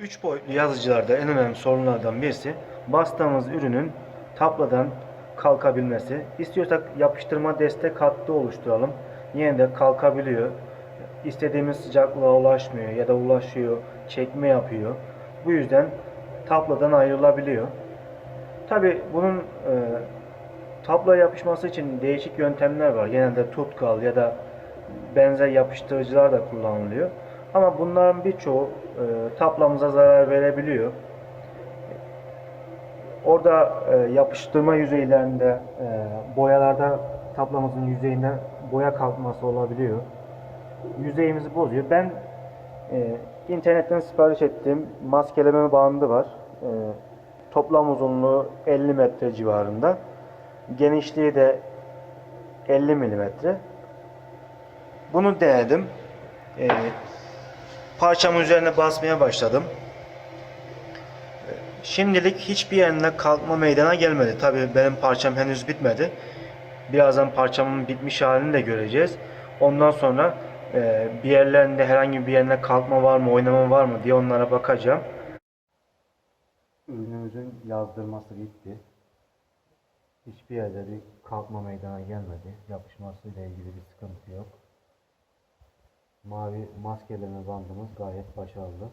Üç boyutlu yazıcılarda en önemli sorunlardan birisi bastığımız ürünün tapladan kalkabilmesi. İstiyorsak yapıştırma destek hattı oluşturalım. Yine de kalkabiliyor. İstediğimiz sıcaklığa ulaşmıyor ya da ulaşıyor, çekme yapıyor. Bu yüzden tapladan ayrılabiliyor. Tabi bunun e, tabloya yapışması için değişik yöntemler var. Genelde tutkal ya da benzer yapıştırıcılar da kullanılıyor. Ama bunların birçoğu e, tablamıza zarar verebiliyor. Orada e, yapıştırma yüzeylerinde, e, boyalarda tablamızın yüzeyinde boya kalkması olabiliyor. Yüzeyimizi bozuyor. Ben e, internetten sipariş ettiğim maskeleme bandı var. E, toplam uzunluğu 50 metre civarında. Genişliği de 50 milimetre. Bunu denedim. E, parçamın üzerine basmaya başladım. Şimdilik hiçbir yerine kalkma meydana gelmedi. Tabii benim parçam henüz bitmedi. Birazdan parçamın bitmiş halini de göreceğiz. Ondan sonra e, bir yerlerinde herhangi bir yerine kalkma var mı, oynama var mı diye onlara bakacağım. Ürünümüzün yazdırması bitti. Hiçbir yerde bir kalkma meydana gelmedi. Yapışmasıyla ilgili bir sıkıntı yok. Mavi maskeleme bandımız gayet başarılı.